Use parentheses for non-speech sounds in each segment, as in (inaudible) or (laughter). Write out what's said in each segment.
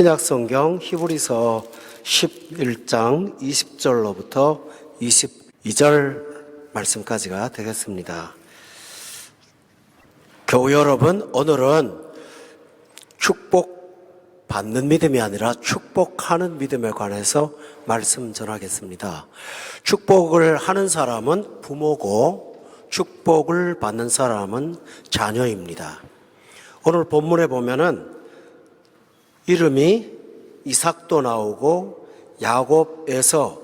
신약 성경 히브리서 11장 20절로부터 22절 말씀까지가 되겠습니다. 교우 여러분, 오늘은 축복 받는 믿음이 아니라 축복하는 믿음에 관해서 말씀 전하겠습니다. 축복을 하는 사람은 부모고 축복을 받는 사람은 자녀입니다. 오늘 본문에 보면은 이름이 이삭도 나오고 야곱에서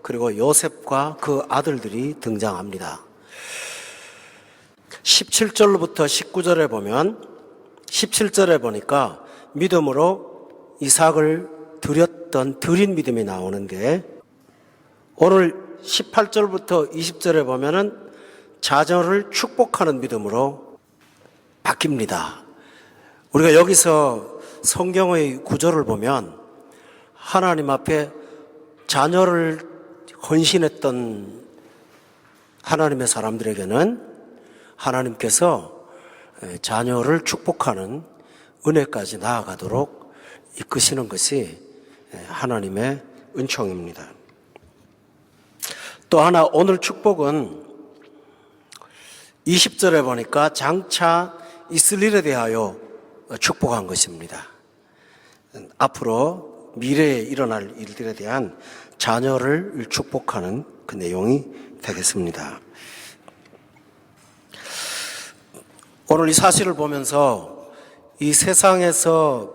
그리고 요셉과 그 아들들이 등장합니다. 17절부터 19절에 보면 17절에 보니까 믿음으로 이삭을 드렸던 드린 믿음이 나오는데 오늘 18절부터 20절에 보면은 자녀를 축복하는 믿음으로 바뀝니다. 우리가 여기서 성경의 구절을 보면 하나님 앞에 자녀를 헌신했던 하나님의 사람들에게는 하나님께서 자녀를 축복하는 은혜까지 나아가도록 이끄시는 것이 하나님의 은총입니다. 또 하나 오늘 축복은 20절에 보니까 장차 이스라엘에 대하여 축복한 것입니다. 앞으로 미래에 일어날 일들에 대한 자녀를 축복하는 그 내용이 되겠습니다. 오늘 이 사실을 보면서 이 세상에서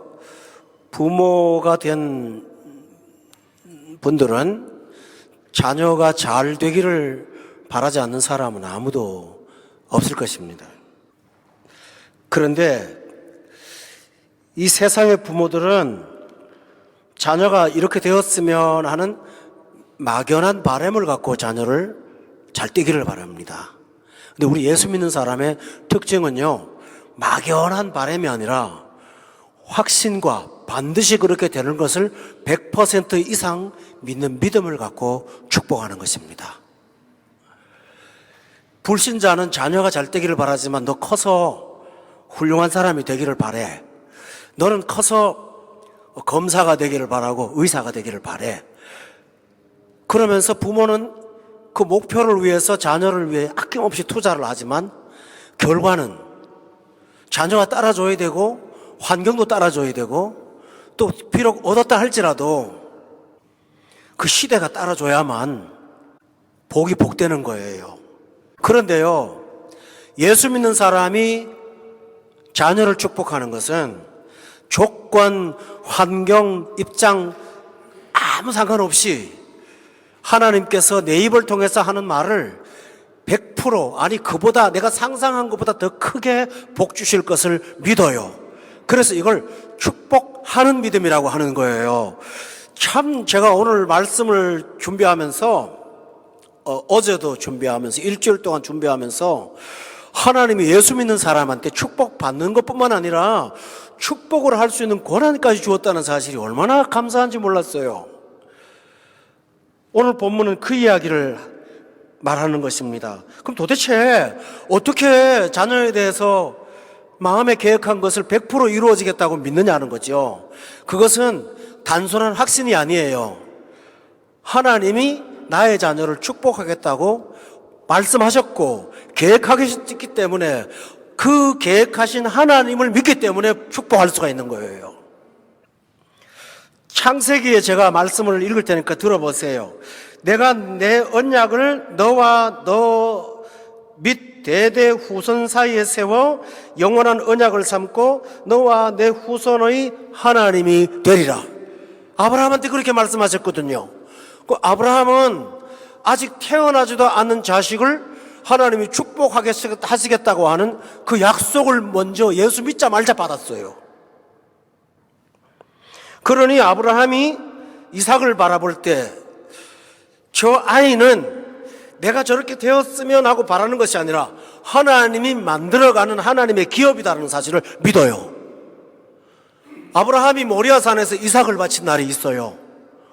부모가 된 분들은 자녀가 잘 되기를 바라지 않는 사람은 아무도 없을 것입니다. 그런데 이 세상의 부모들은 자녀가 이렇게 되었으면 하는 막연한 바램을 갖고 자녀를 잘 되기를 바랍니다. 근데 우리 예수 믿는 사람의 특징은요, 막연한 바램이 아니라 확신과 반드시 그렇게 되는 것을 100% 이상 믿는 믿음을 갖고 축복하는 것입니다. 불신자는 자녀가 잘 되기를 바라지만 너 커서 훌륭한 사람이 되기를 바래. 너는 커서 검사가 되기를 바라고 의사가 되기를 바래. 그러면서 부모는 그 목표를 위해서 자녀를 위해 아낌없이 투자를 하지만 결과는 자녀가 따라줘야 되고 환경도 따라줘야 되고 또 비록 얻었다 할지라도 그 시대가 따라줘야만 복이 복되는 거예요. 그런데요, 예수 믿는 사람이 자녀를 축복하는 것은 조건, 환경, 입장 아무 상관없이 하나님께서 내 입을 통해서 하는 말을 100% 아니 그보다 내가 상상한 것보다 더 크게 복 주실 것을 믿어요. 그래서 이걸 축복하는 믿음이라고 하는 거예요. 참 제가 오늘 말씀을 준비하면서 어, 제도 준비하면서 일주일 동안 준비하면서 하나님이 예수 믿는 사람한테 축복받는 것뿐만 아니라 축복을 할 수 있는 권한까지 주었다는 사실이 얼마나 감사한지 몰랐어요. 오늘 본문은 그 이야기를 말하는 것입니다. 그럼 도대체 어떻게 자녀에 대해서 마음에 계획한 것을 100% 이루어지겠다고 믿느냐는 거죠. 그것은 단순한 확신이 아니에요. 하나님이 나의 자녀를 축복하겠다고 말씀하셨고 계획하셨기 때문에 그 계획하신 하나님을 믿기 때문에 축복할 수가 있는 거예요. 창세기에 제가 말씀을 읽을 테니까 들어보세요. 내가 내 언약을 너와 너 및 대대 후손 사이에 세워 영원한 언약을 삼고 너와 내 후손의 하나님이 되리라. 아브라함한테 그렇게 말씀하셨거든요. 그 아브라함은 아직 태어나지도 않는 자식을 하나님이 축복하시겠다고 하는 그 약속을 먼저 예수 믿자 말자 받았어요. 그러니 아브라함이 이삭을 바라볼 때 저 아이는 내가 저렇게 되었으면 하고 바라는 것이 아니라 하나님이 만들어가는 하나님의 기업이다라는 사실을 믿어요. 아브라함이 모리아산에서 이삭을 바친 날이 있어요.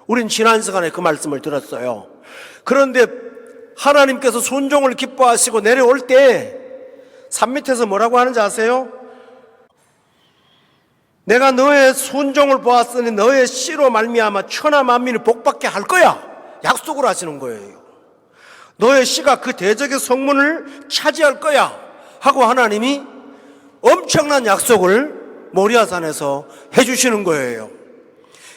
우린 지난 시간에 그 말씀을 들었어요. 그런데 하나님께서 순종을 기뻐하시고 내려올 때 산 밑에서 뭐라고 하는지 아세요? 내가 너의 순종을 보았으니 너의 씨로 말미암아 천하 만민이 복받게 할 거야. 약속을 하시는 거예요. 너의 씨가 그 대적의 성문을 차지할 거야. 하고 하나님이 엄청난 약속을 모리아산에서 해주시는 거예요.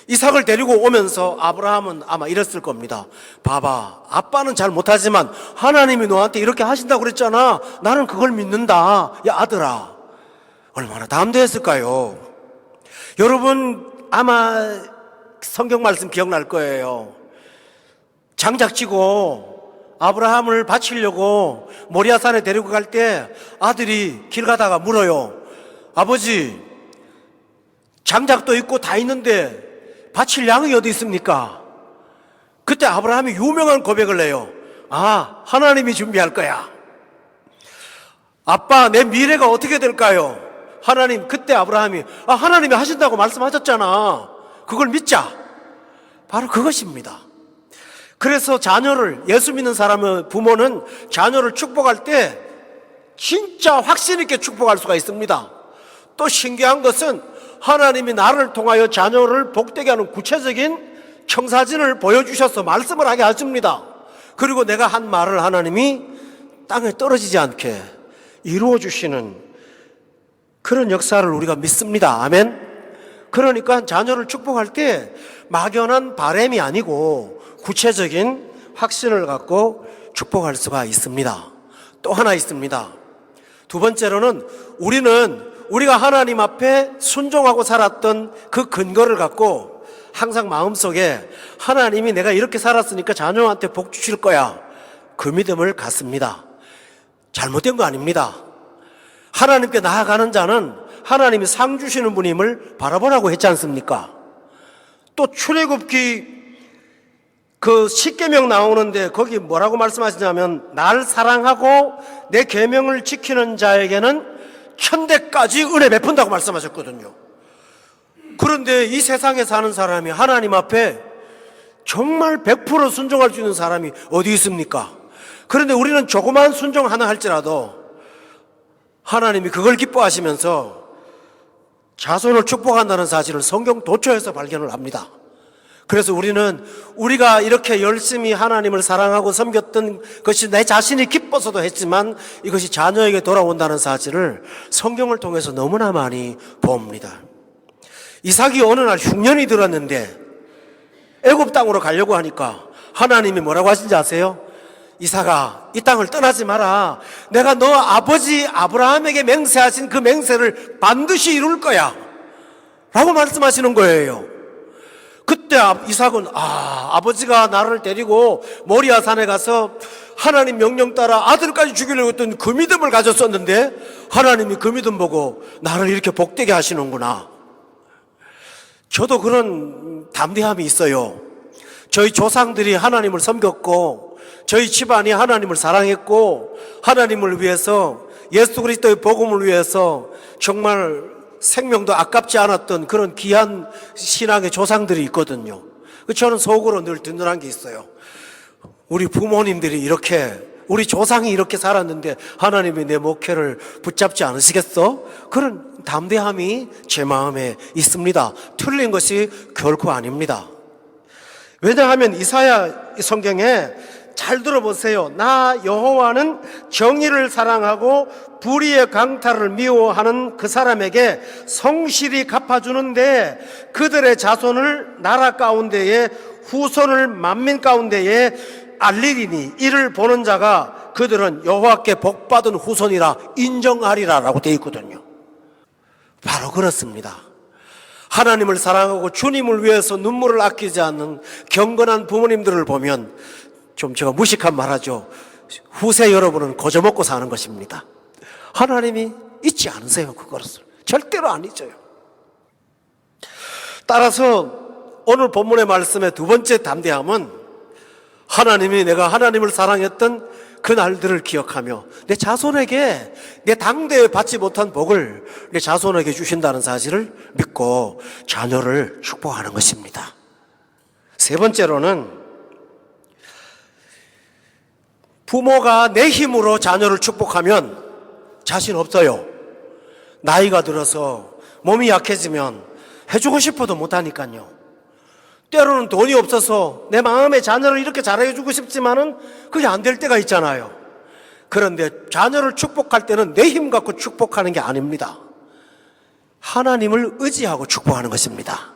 이삭을 데리고 오면서 아브라함은 아마 이랬을 겁니다. 봐봐, 아빠는 잘 못하지만 하나님이 너한테 이렇게 하신다고 그랬잖아. 나는 그걸 믿는다. 야, 아들아. 얼마나 담대했을까요? 여러분, 아마 성경 말씀 기억날 거예요. 장작치고 아브라함을 바치려고 모리아산에 데리고 갈 때 아들이 길 가다가 물어요. 아버지, 장작도 있고 다 있는데 바칠 양이 어디 있습니까? 그때 아브라함이 유명한 고백을 해요. 아, 하나님이 준비할 거야. 아빠, 내 미래가 어떻게 될까요? 하나님, 그때 아브라함이, 아, 하나님이 하신다고 말씀하셨잖아. 그걸 믿자. 바로 그것입니다. 그래서 자녀를, 예수 믿는 사람의 부모는 자녀를 축복할 때 진짜 확신 있게 축복할 수가 있습니다. 또 신기한 것은 하나님이 나를 통하여 자녀를 복되게 하는 구체적인 청사진을 보여주셔서 말씀을 하게 하십니다. 그리고 내가 한 말을 하나님이 땅에 떨어지지 않게 이루어 주시는 그런 역사를 우리가 믿습니다. 아멘. 그러니까 자녀를 축복할 때 막연한 바램이 아니고 구체적인 확신을 갖고 축복할 수가 있습니다. 또 하나 있습니다. 두 번째로는 우리는 우리가 하나님 앞에 순종하고 살았던 그 근거를 갖고 항상 마음속에 하나님이 내가 이렇게 살았으니까 자녀한테 복 주실 거야. 그 믿음을 갖습니다. 잘못된 거 아닙니다. 하나님께 나아가는 자는 하나님이 상 주시는 분임을 바라보라고 했지 않습니까? 또 출애굽기 그 십계명 나오는데 거기 뭐라고 말씀하시냐면 날 사랑하고 내 계명을 지키는 자에게는 천대까지 은혜 베푼다고 말씀하셨거든요. 그런데 이 세상에 사는 사람이 하나님 앞에 정말 100% 순종할 수 있는 사람이 어디 있습니까? 그런데 우리는 조그만 순종 하나 할지라도 하나님이 그걸 기뻐하시면서 자손을 축복한다는 사실을 성경 도처에서 발견을 합니다. 그래서 우리는 우리가 이렇게 열심히 하나님을 사랑하고 섬겼던 것이 내 자신이 기뻐서도 했지만 이것이 자녀에게 돌아온다는 사실을 성경을 통해서 너무나 많이 봅니다. 이삭이 어느 날 흉년이 들었는데 애굽 땅으로 가려고 하니까 하나님이 뭐라고 하신지 아세요? 이삭아, 이 땅을 떠나지 마라. 내가 너 아버지 아브라함에게 맹세하신 그 맹세를 반드시 이룰 거야. 라고 말씀하시는 거예요. 그때 아- 이삭은 아 아버지가 나를 데리고 모리아 산에 가서 하나님 명령 따라 아들까지 죽이려고 했던 그 믿음을 가졌었는데 하나님이 그 믿음 보고 나를 이렇게 복되게 하시는구나. 저도 그런 담대함이 있어요. 저희 조상들이 하나님을 섬겼고 저희 집안이 하나님을 사랑했고 하나님을 위해서 예수 그리스도의 복음을 위해서 정말 생명도 아깝지 않았던 그런 귀한 신앙의 조상들이 있거든요. 그 저는 속으로 늘 든든한 게 있어요. 우리 부모님들이 이렇게 우리 조상이 이렇게 살았는데 하나님이 내 목회를 붙잡지 않으시겠어? 그런 담대함이 제 마음에 있습니다. 틀린 것이 결코 아닙니다. 왜냐하면 이사야 성경에 잘 들어보세요. 나 여호와는 정의를 사랑하고 불의의 강탈을 미워하는 그 사람에게 성실히 갚아주는데 그들의 자손을 나라 가운데에 후손을 만민 가운데에 알리리니 이를 보는 자가 그들은 여호와께 복받은 후손이라 인정하리라라고 되어 있거든요. 바로 그렇습니다. 하나님을 사랑하고 주님을 위해서 눈물을 아끼지 않는 경건한 부모님들을 보면 좀 제가 무식한 말하죠. 후세 여러분은 거저먹고 사는 것입니다. 하나님이 잊지 않으세요, 그것을. 절대로 안 잊어요. 따라서 오늘 본문의 말씀의 두 번째 담대함은 하나님이 내가 하나님을 사랑했던 그 날들을 기억하며 내 자손에게 내 당대에 받지 못한 복을 내 자손에게 주신다는 사실을 믿고 자녀를 축복하는 것입니다. 세 번째로는 부모가 내 힘으로 자녀를 축복하면 자신 없어요. 나이가 들어서 몸이 약해지면 해주고 싶어도 못하니까요. 때로는 돈이 없어서 내 마음의 자녀를 이렇게 잘해주고 싶지만은 그게 안 될 때가 있잖아요. 그런데 자녀를 축복할 때는 내 힘 갖고 축복하는 게 아닙니다. 하나님을 의지하고 축복하는 것입니다.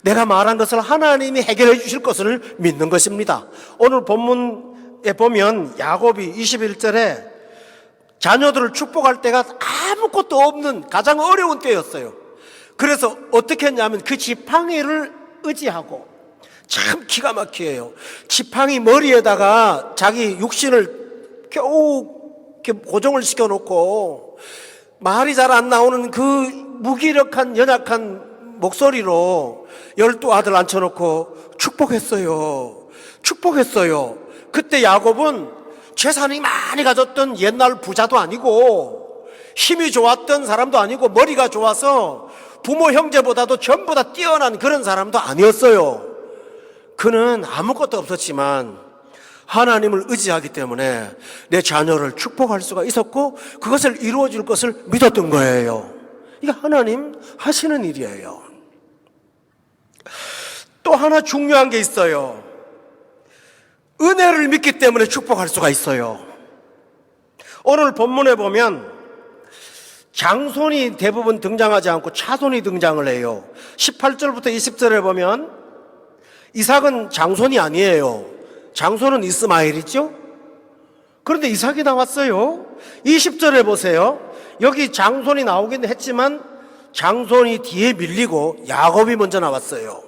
내가 말한 것을 하나님이 해결해 주실 것을 믿는 것입니다. 오늘 본문 에 보면 야곱이 21절에 자녀들을 축복할 때가 아무것도 없는 가장 어려운 때였어요. 그래서 어떻게 했냐면 그 지팡이를 의지하고 참 기가 막히에요. 지팡이 머리에다가 자기 육신을 겨우 고정을 시켜놓고 말이 잘 안 나오는 그 무기력한 연약한 목소리로 열두 아들 앉혀놓고 축복했어요. 축복했어요. 그때 야곱은 재산이 많이 가졌던 옛날 부자도 아니고 힘이 좋았던 사람도 아니고 머리가 좋아서 부모 형제보다도 전부 다 뛰어난 그런 사람도 아니었어요. 그는 아무것도 없었지만 하나님을 의지하기 때문에 내 자녀를 축복할 수가 있었고 그것을 이루어 줄 것을 믿었던 거예요. 이게 하나님 하시는 일이에요. 또 하나 중요한 게 있어요. 은혜를 믿기 때문에 축복할 수가 있어요. 오늘 본문에 보면 장손이 대부분 등장하지 않고 차손이 등장을 해요. 18절부터 20절에 보면 이삭은 장손이 아니에요. 장손은 이스마엘이죠? 그런데 이삭이 나왔어요. 20절에 보세요. 여기 장손이 나오긴 했지만 장손이 뒤에 밀리고 야곱이 먼저 나왔어요.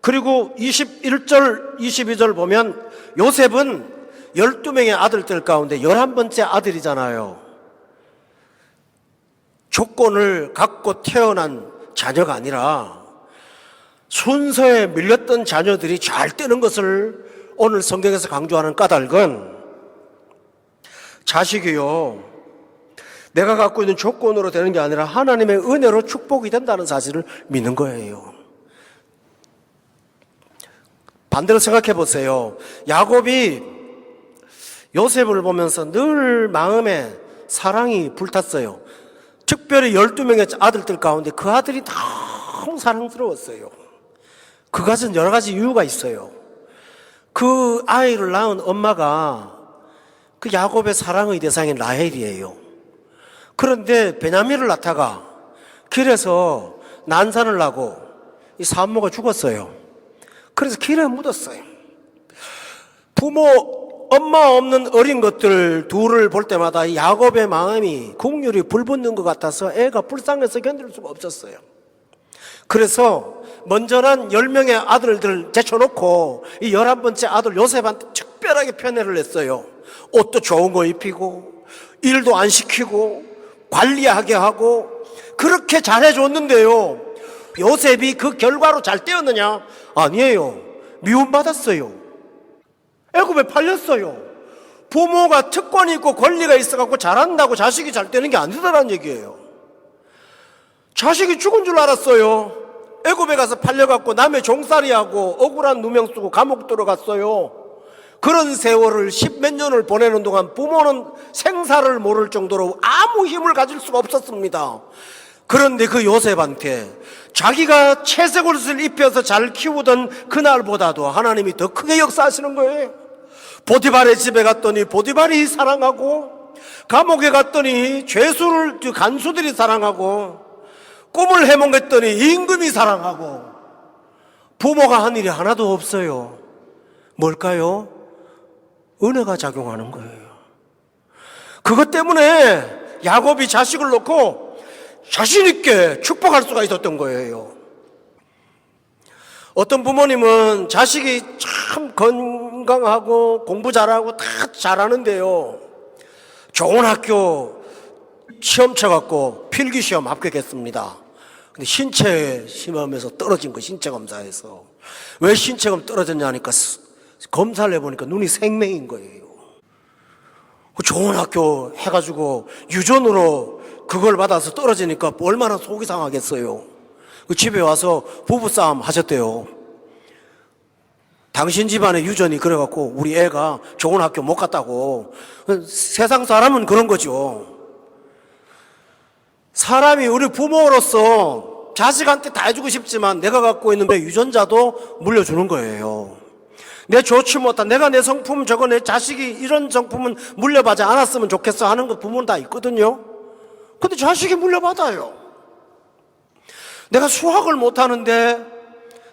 그리고 21절, 22절 보면 요셉은 12명의 아들들 가운데 11번째 아들이잖아요. 조건을 갖고 태어난 자녀가 아니라 순서에 밀렸던 자녀들이 잘 되는 것을 오늘 성경에서 강조하는 까닭은 자식이요. 내가 갖고 있는 조건으로 되는 게 아니라 하나님의 은혜로 축복이 된다는 사실을 믿는 거예요. 반대로 생각해 보세요. 야곱이 요셉을 보면서 늘 마음에 사랑이 불탔어요. 특별히 12명의 아들들 가운데 그 아들이 너무 사랑스러웠어요. 그 가진 여러 가지 이유가 있어요. 그 아이를 낳은 엄마가 그 야곱의 사랑의 대상인 라헬이에요. 그런데 베냐민을 낳다가 길에서 난산을 나고 이 산모가 죽었어요. 그래서 길에 묻었어요. 부모, 엄마 없는 어린 것들 둘을 볼 때마다 이 야곱의 마음이 국률이 불붙는 것 같아서 애가 불쌍해서 견딜 수가 없었어요. 그래서 먼저 난 10명의 아들들 제쳐놓고 이 11번째 아들 요셉한테 특별하게 편애를 했어요. 옷도 좋은 거 입히고 일도 안 시키고 관리하게 하고 그렇게 잘해줬는데요. 요셉이 그 결과로 잘 되었느냐? 아니에요. 미움받았어요. 애굽에 팔렸어요. 부모가 특권이 있고 권리가 있어갖고 잘한다고 자식이 잘 되는 게 아니다라는 얘기예요. 자식이 죽은 줄 알았어요. 애굽에 가서 팔려갖고 남의 종살이하고 억울한 누명 쓰고 감옥 들어갔어요. 그런 세월을 십 몇 년을 보내는 동안 부모는 생사를 모를 정도로 아무 힘을 가질 수가 없었습니다. 그런데 그 요셉한테 자기가 채색 옷을 입혀서 잘 키우던 그날보다도 하나님이 더 크게 역사하시는 거예요. 보디발의 집에 갔더니 보디발이 사랑하고 감옥에 갔더니 죄수를 간수들이 사랑하고 꿈을 해몽했더니 임금이 사랑하고 부모가 한 일이 하나도 없어요. 뭘까요? 은혜가 작용하는 거예요. 그것 때문에 야곱이 자식을 놓고 자신 있게 축복할 수가 있었던 거예요. 어떤 부모님은 자식이 참 건강하고 공부 잘하고 다 잘하는데요. 좋은 학교 시험 쳐갖고 필기 시험 합격했습니다. 근데 신체 시험에서 떨어진 거 신체 검사에서 왜 신체검 떨어졌냐 하니까 검사를 해보니까 눈이 생맹인 거예요. 그 좋은 학교 해가지고 유전으로 그걸 받아서 떨어지니까 얼마나 속이 상하겠어요. 그 집에 와서 부부싸움 하셨대요. 당신 집안의 유전이 그래갖고 우리 애가 좋은 학교 못 갔다고. 세상 사람은 그런 거죠. 사람이 우리 부모로서 자식한테 다 해주고 싶지만 내가 갖고 있는 내 유전자도 물려주는 거예요. 내 좋지 못한 내가 내 성품 저거 내 자식이 이런 성품은 물려받지 않았으면 좋겠어 하는 거 부모는 다 있거든요. 근데 자식이 물려받아요. 내가 수학을 못하는데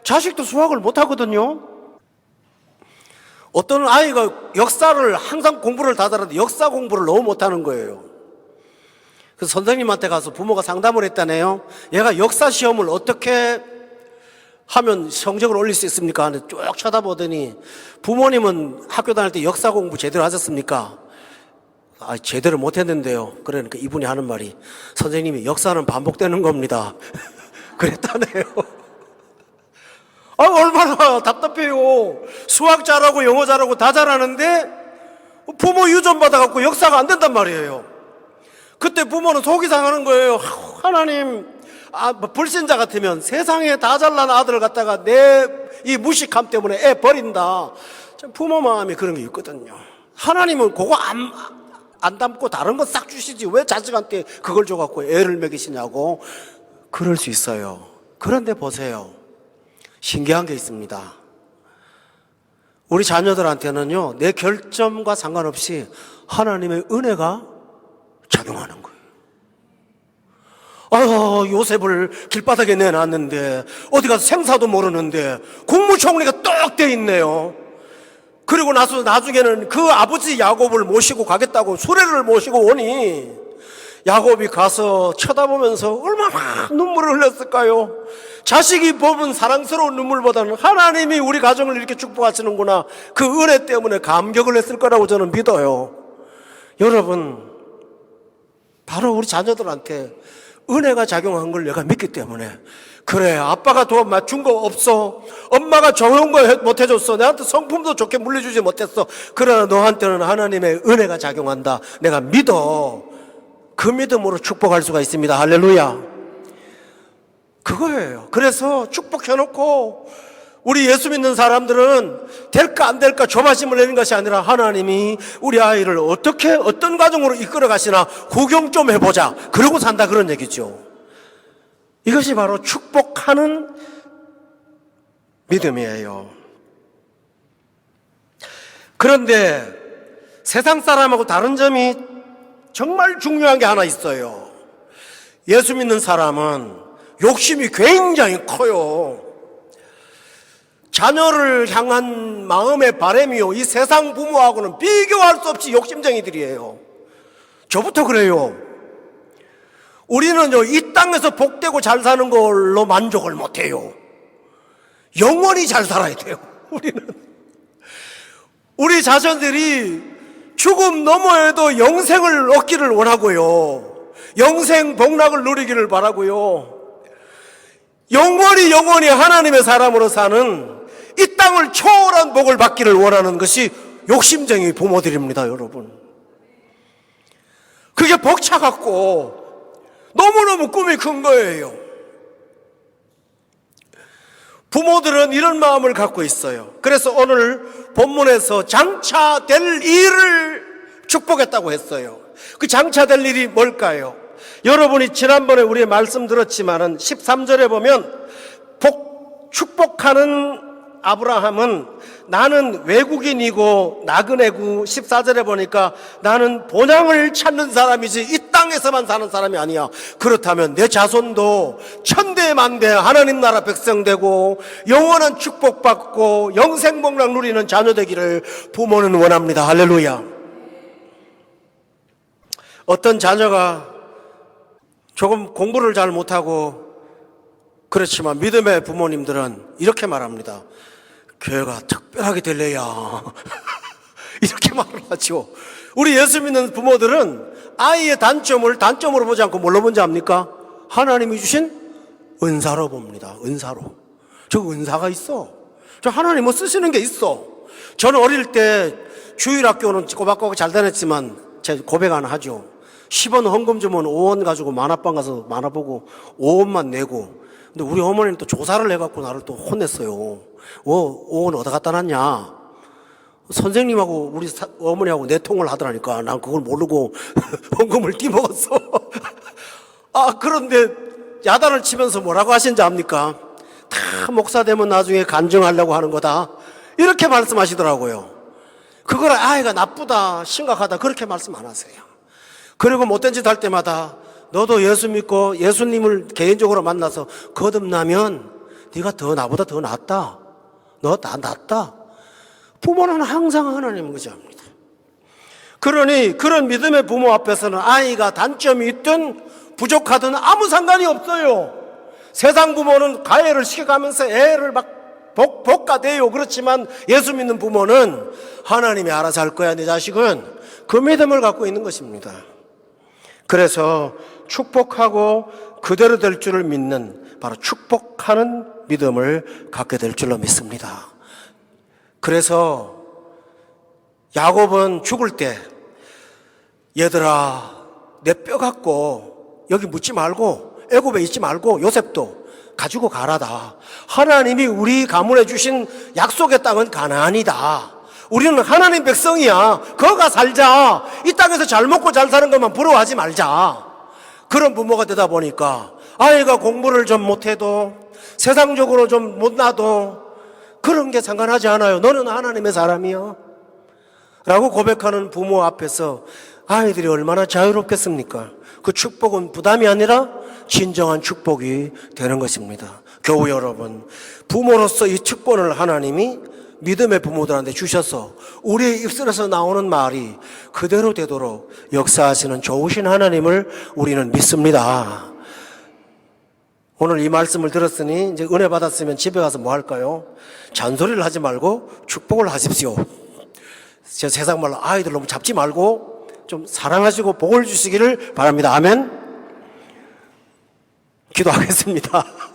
자식도 수학을 못하거든요. 어떤 아이가 역사를 항상 공부를 다 잘하는데 역사 공부를 너무 못하는 거예요. 그래서 선생님한테 가서 부모가 상담을 했다네요. 얘가 역사 시험을 어떻게 하면 성적을 올릴 수 있습니까? 하는데 쭉 쳐다보더니 부모님은 학교 다닐 때 역사 공부 제대로 하셨습니까? 아, 제대로 못했는데요. 그러니까 이분이 하는 말이 선생님이 역사는 반복되는 겁니다. (laughs) 그랬다네요. 아, 얼마나 답답해요. 수학 잘하고 영어 잘하고 다 잘하는데 부모 유전 받아갖고 역사가 안 된단 말이에요. 그때 부모는 속이 상하는 거예요. 하나님, 아, 뭐 불신자 같으면 세상에 다 잘난 아들을 갖다가 내 이 무식함 때문에 애 버린다. 참 부모 마음이 그런 게 있거든요. 하나님은 그거 안, 안 담고 다른 거 싹 주시지. 왜 자식한테 그걸 줘갖고 애를 먹이시냐고. 그럴 수 있어요. 그런데 보세요. 신기한 게 있습니다. 우리 자녀들한테는요, 내 결점과 상관없이 하나님의 은혜가 작용하는 거예요. 아, 요셉을 길바닥에 내놨는데, 어디 가서 생사도 모르는데, 국무총리가 떡 돼 있네요. 그리고 나서 나중에는 그 아버지 야곱을 모시고 가겠다고 수레를 모시고 오니, 야곱이 가서 쳐다보면서 얼마나 눈물을 흘렸을까요? 자식이 보면 사랑스러운 눈물보다는 하나님이 우리 가정을 이렇게 축복하시는구나. 그 은혜 때문에 감격을 했을 거라고 저는 믿어요. 여러분, 바로 우리 자녀들한테 은혜가 작용한 걸 내가 믿기 때문에 그래 아빠가 도움 맞춘 거 없어. 엄마가 좋은 거못 해줬어. 내한테 성품도 좋게 물려주지 못했어. 그러나 너한테는 하나님의 은혜가 작용한다. 내가 믿어. 그 믿음으로 축복할 수가 있습니다. 할렐루야. 그거예요. 그래서 축복해놓고 우리 예수 믿는 사람들은 될까 안 될까 조바심을 내는 것이 아니라 하나님이 우리 아이를 어떻게 어떤 과정으로 이끌어 가시나 구경 좀 해보자. 그러고 산다 그런 얘기죠 이것이 바로 축복하는 믿음이에요 그런데 세상 사람하고 다른 점이 정말 중요한 게 하나 있어요 예수 믿는 사람은 욕심이 굉장히 커요 자녀를 향한 마음의 바램이요. 이 세상 부모하고는 비교할 수 없이 욕심쟁이들이에요. 저부터 그래요. 우리는요, 이 땅에서 복되고 잘 사는 걸로 만족을 못 해요. 영원히 잘 살아야 돼요. (laughs) 우리는. 우리 자녀들이 죽음 너머에도 영생을 얻기를 원하고요. 영생 복락을 누리기를 바라고요. 영원히 영원히 하나님의 사람으로 사는 이 땅을 초월한 복을 받기를 원하는 것이 욕심쟁이 부모들입니다, 여러분. 그게 벅차 갖고 너무너무 꿈이 큰 거예요. 부모들은 이런 마음을 갖고 있어요. 그래서 오늘 본문에서 장차 될 일을 축복했다고 했어요. 그 장차 될 일이 뭘까요? 여러분이 지난번에 우리 말씀 들었지만은 13절에 보면 복, 축복하는 아브라함은 나는 외국인이고 나그네고 14절에 보니까 나는 본향을 찾는 사람이지 이 땅에서만 사는 사람이 아니야. 그렇다면 내 자손도 천대만대 하나님 나라 백성 되고 영원한 축복 받고 영생 복락 누리는 자녀 되기를 부모는 원합니다. 할렐루야. 어떤 자녀가 조금 공부를 잘 못하고 그렇지만 믿음의 부모님들은 이렇게 말합니다. 교회가 특별하게 될래야. (laughs) 이렇게 말을 하죠. 우리 예수 믿는 부모들은 아이의 단점을 단점으로 보지 않고 뭘로 본지 압니까? 하나님이 주신 은사로 봅니다. 은사로. 저 은사가 있어. 저 하나님 뭐 쓰시는 게 있어. 저는 어릴 때 주일학교는 꼬박꼬박 잘 다녔지만 제 고백 하나 하죠. 10원 헌금 주면 5원 가지고 만화방 가서 만화 보고 5원만 내고 근데 우리 어머니는 또 조사를 해갖고 나를 또 혼냈어요. 어, 5원 어디 갖다 놨냐? 선생님하고 우리 사- 어머니하고 내통을 하더라니까 난 그걸 모르고 (laughs) 헌금을 띠먹었어. (laughs) 아, 그런데 야단을 치면서 뭐라고 하신지 압니까? 다 목사 되면 나중에 간증하려고 하는 거다. 이렇게 말씀하시더라고요. 그걸 아이가 나쁘다, 심각하다, 그렇게 말씀 안 하세요. 그리고 못된 짓 할 때마다 너도 예수 믿고 예수님을 개인적으로 만나서 거듭나면 네가 더 나보다 더 낫다. 너다 낫다. 부모는 항상 하나님을 의지합니다. 그러니 그런 믿음의 부모 앞에서는 아이가 단점이 있든 부족하든 아무 상관이 없어요. 세상 부모는 가해를 시켜가면서 애를 막 복, 복가대요. 그렇지만 예수 믿는 부모는 하나님이 알아서 할 거야, 내 자식은. 그 믿음을 갖고 있는 것입니다. 그래서 축복하고 그대로 될 줄을 믿는 바로 축복하는 믿음을 갖게 될 줄로 믿습니다. 그래서 야곱은 죽을 때 얘들아 내 뼈 갖고 여기 묻지 말고 애굽에 있지 말고 요셉도 가지고 가라다. 하나님이 우리 가문에 주신 약속의 땅은 가나안이다. 우리는 하나님 백성이야. 거가 살자. 이 땅에서 잘 먹고 잘 사는 것만 부러워하지 말자. 그런 부모가 되다 보니까 아이가 공부를 좀 못해도 세상적으로 좀 못나도 그런 게 상관하지 않아요. 너는 하나님의 사람이야. 라고 고백하는 부모 앞에서 아이들이 얼마나 자유롭겠습니까? 그 축복은 부담이 아니라 진정한 축복이 되는 것입니다. 교우 여러분, 부모로서 이 특권을 하나님이 믿음의 부모들한테 주셔서 우리의 입술에서 나오는 말이 그대로 되도록 역사하시는 좋으신 하나님을 우리는 믿습니다. 오늘 이 말씀을 들었으니 이제 은혜 받았으면 집에 가서 뭐 할까요? 잔소리를 하지 말고 축복을 하십시오. 저 세상 말로 아이들 너무 잡지 말고 좀 사랑하시고 복을 주시기를 바랍니다. 아멘. 기도하겠습니다. (laughs)